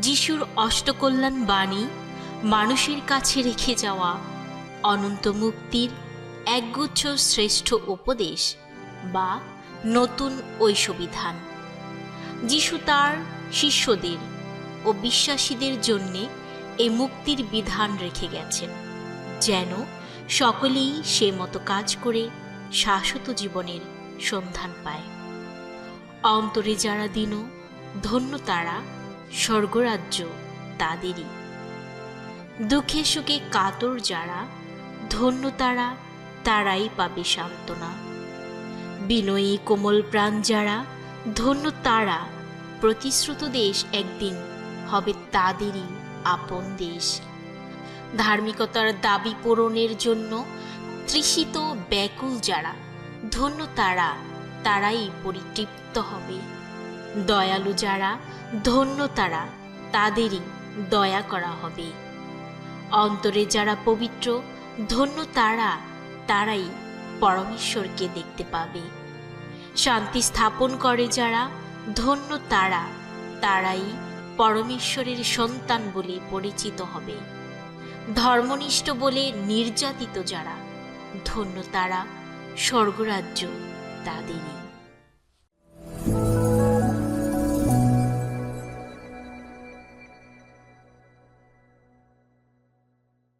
যিশুর অষ্টকল্যাণ বাণী মানুষের কাছে রেখে যাওয়া অনন্ত মুক্তির একগুচ্ছ শ্রেষ্ঠ উপদেশ বা নতুন ঐশবিধান যিশু তার শিষ্যদের ও বিশ্বাসীদের জন্যে এই মুক্তির বিধান রেখে গেছেন, যেন সকলেই সে মতো কাজ করে শাশ্বত জীবনের সন্ধান পায়। অন্তরে যারা দিন, ধন্য তারা স্বর্গরাজ্য তাদেরই। দুঃখে সুখে কাতর যারা, ধন্য তারা, তারাই পাবে সান্ত্বনা। বিনয়ী কোমল প্রাণ যারা, ধন্য তারা, প্রতিশ্রুত দেশ একদিন হবে তাদেরই আপন দেশ। ধার্মিকতার দাবি পূরণের জন্য তৃষিত ব্যাকুল যারা, ধন্য তারা, তারাই পরিতৃপ্ত হবে। দয়ালু যারা, ধন্য তারা, তাদেরই দয়া করা হবে। অন্তরে যারা পবিত্র, ধন্য তারা, তারাই পরমেশ্বরকে দেখতে পাবে। শান্তি স্থাপন করে যারা, ধন্য তারা, তারাই পরমেশ্বরের সন্তান বলে পরিচিত হবে। ধর্মনিষ্ঠ বলে নির্যাতিত যারা, ধন্য তারা, স্বর্গরাজ্য তাদেরই।